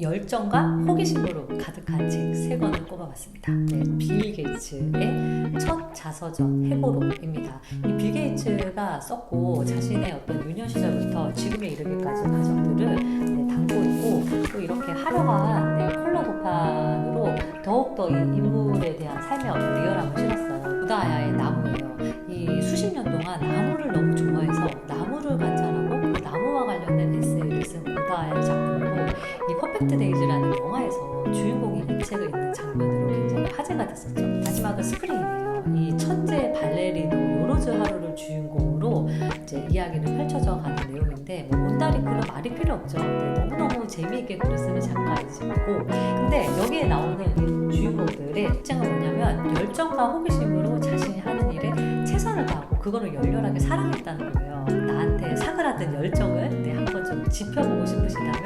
열정과 호기심으로 가득한 책 세 권을 꼽아봤습니다. 네, 빌 게이츠의 첫 자서전 해보로입니다. 이 빌 게이츠가 썼고 자신의 어떤 유년 시절부터 지금에 이르기까지 과정들을 네, 담고 있고 또 이렇게 화려한 네, 컬러 도판으로 더욱더 이 인물에 대한 삶의 어떤 리얼함을 실었어요. 부다야의 나무예요. 이 수십 년 동안 나무를 너무 좋아해 퍼펙트 데이즈라는 영화에서 주인공이 이 책을 읽는 장면으로 굉장히 화제가 됐었죠. 마지막은 스프링이에요. 이 천재 발레리노 요로즈 하루를 주인공으로 이제 이야기를 펼쳐져 가는 내용인데 뭐 온다리 그런 말이 필요 없죠. 네, 너무너무 재미있게 글을 쓰는 작가이시고 근데 여기에 나오는 이 주인공들의 특징은 뭐냐면 열정과 호기심으로 자신이 하는 일에 최선을 다하고 그거를 열렬하게 사랑했다는 거예요. 나한테 사그라든 열정을 네, 한번 좀 짚어보고 싶으시다면